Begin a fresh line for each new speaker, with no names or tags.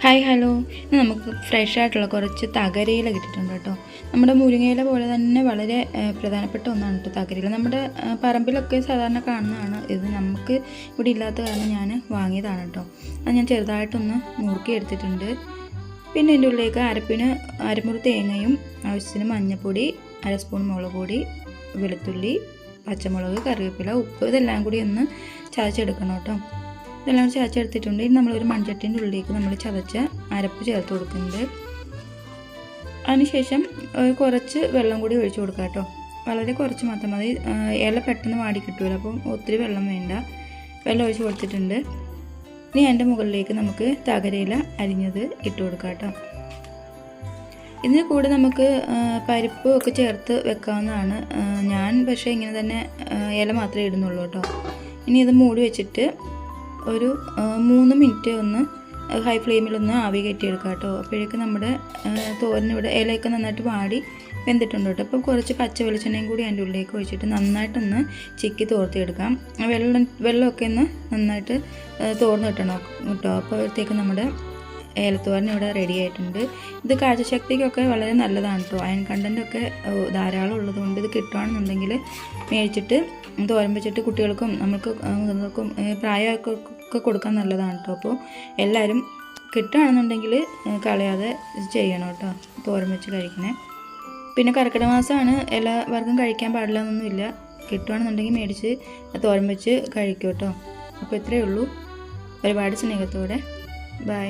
Hi hello ഇന്ന് നമുക്ക് fresh ആയിട്ടുള്ള കുറച്ച് തകരയില കിട്ടിയിട്ടുണ്ട് കേട്ടോ. നമ്മുടെ മുരിങ്ങയില പോലെ തന്നെ വളരെ പ്രധാനപ്പെട്ട ഒന്നാണ് കേട്ടോ തകരയില. നമ്മുടെ പറമ്പിലൊക്കെ സാധാരണ കാണുന്നതാണ്. ഇത് നമുക്ക് ഇവിടെ ഇല്ലാത്ത കാരണം ഞാൻ വാങ്ങിയതാണ് കേട്ടോ. അത് ഞാൻ ചെറുതായിട്ടൊന്ന് നുറുക്കി എടുത്തിട്ടുണ്ട്. പിന്നെ എന്റെ ഉള്ളിലേക്ക് അരപ്പിന് അരമുറി തേങ്ങയും ആവശ്യത്തിന് മഞ്ഞൾപ്പൊടി അര സ്പൂൺ മുളക് പൊടി വെളുത്തുള്ളി പച്ചമുളക് കറിവേപ്പില ഉപ്പ് ഇതെല്ലാം കൂടി ഒന്ന് ചതച്ചെടുക്കണം കേട്ടോ. ഇതെല്ലാം ചതച്ചെടുത്തിട്ടുണ്ട് ഇനി നമ്മളൊരു മൺചട്ടിന്റെ ഉള്ളിലേക്ക് നമ്മൾ ചതച്ച അരപ്പ് ചേർത്ത് കൊടുക്കുന്നുണ്ട്. അതിനുശേഷം കുറച്ച് വെള്ളം കൂടി ഒഴിച്ചു കൊടുക്കുക കേട്ടോ. വളരെ കുറച്ച് മാത്രം മതി. ഇല പെട്ടെന്ന് വാടി കിട്ടുമല്ലോ അപ്പം ഒത്തിരി വെള്ളം വേണ്ട. വെള്ളം ഒഴിച്ച് കൊടുത്തിട്ടുണ്ട്. ഇനി അതിന്റെ മുകളിലേക്ക് നമുക്ക് തകരയില അരിഞ്ഞത് ഇട്ട് കൊടുക്കാം കേട്ടോ. ഇതിന് കൂടെ നമുക്ക് പരിപ്പ് ഒക്കെ ചേർത്ത് വെക്കാവുന്നതാണ്. ഞാൻ പക്ഷേ ഇങ്ങനെ തന്നെ ഇല മാത്രമേ ഇടുന്നുള്ളൂ കേട്ടോ. ഇനി ഇത് മൂടി വെച്ചിട്ട് ഒരു മൂന്ന് മിനിറ്റ് ഒന്ന് ഹൈ ഫ്ലെയിമിലൊന്ന് ആവി കയറ്റിയെടുക്കാം കേട്ടോ. അപ്പോഴേക്കും നമ്മുടെ തോരനിവിടെ ഇലയൊക്കെ നന്നായിട്ട് വാടി വെന്തിട്ടുണ്ട് കേട്ടോ. അപ്പോൾ കുറച്ച് പച്ച വെളിച്ചെണ്ണയും കൂടി അതിന്റെ ഉള്ളിലേക്ക് ഒഴിച്ചിട്ട് നന്നായിട്ടൊന്ന് ചിക്കി തോർത്തിയെടുക്കാം. വെള്ളം വെള്ളമൊക്കെ ഒന്ന് നന്നായിട്ട് തോർന്ന് കിട്ടണം കേട്ടോ. അപ്പോഴത്തേക്ക് നമ്മുടെ ഏലത്തോരൻ ഇവിടെ റെഡി ആയിട്ടുണ്ട്. ഇത് കാഴ്ചശക്തിക്കൊക്കെ വളരെ നല്ലതാണ് കേട്ടോ. അയൺ കണ്ടന്റൊക്കെ ധാരാളം ഉള്ളതുകൊണ്ട് ഇത് കിട്ടുകയാണെന്നുണ്ടെങ്കിൽ മേടിച്ചിട്ട് തോരൻ വെച്ചിട്ട് കുട്ടികൾക്കും നമുക്ക് മുതിർന്നവർക്കും ഏഹ്, പ്രായമൊക്കെ കൊടുക്കാൻ നല്ലതാണ് കേട്ടോ അപ്പോൾ എല്ലാവരും കിട്ടുകയാണെന്നുണ്ടെങ്കിൽ കളയാതെ ചെയ്യണം കേട്ടോ തോരൻ വെച്ച് കഴിക്കണേ. പിന്നെ കർക്കിടക മാസമാണ്. എല്ലാവർക്കും കഴിക്കാൻ പാടില്ല എന്നൊന്നുമില്ല കിട്ടുകയാണെന്നുണ്ടെങ്കിൽ മേടിച്ച് തോരൻ വെച്ച് കഴിക്കും കേട്ടോ അപ്പോൾ ഇത്രയേ ഉള്ളൂ. ഒരുപാട് സ്നേഹത്തോടെ. ബൈ.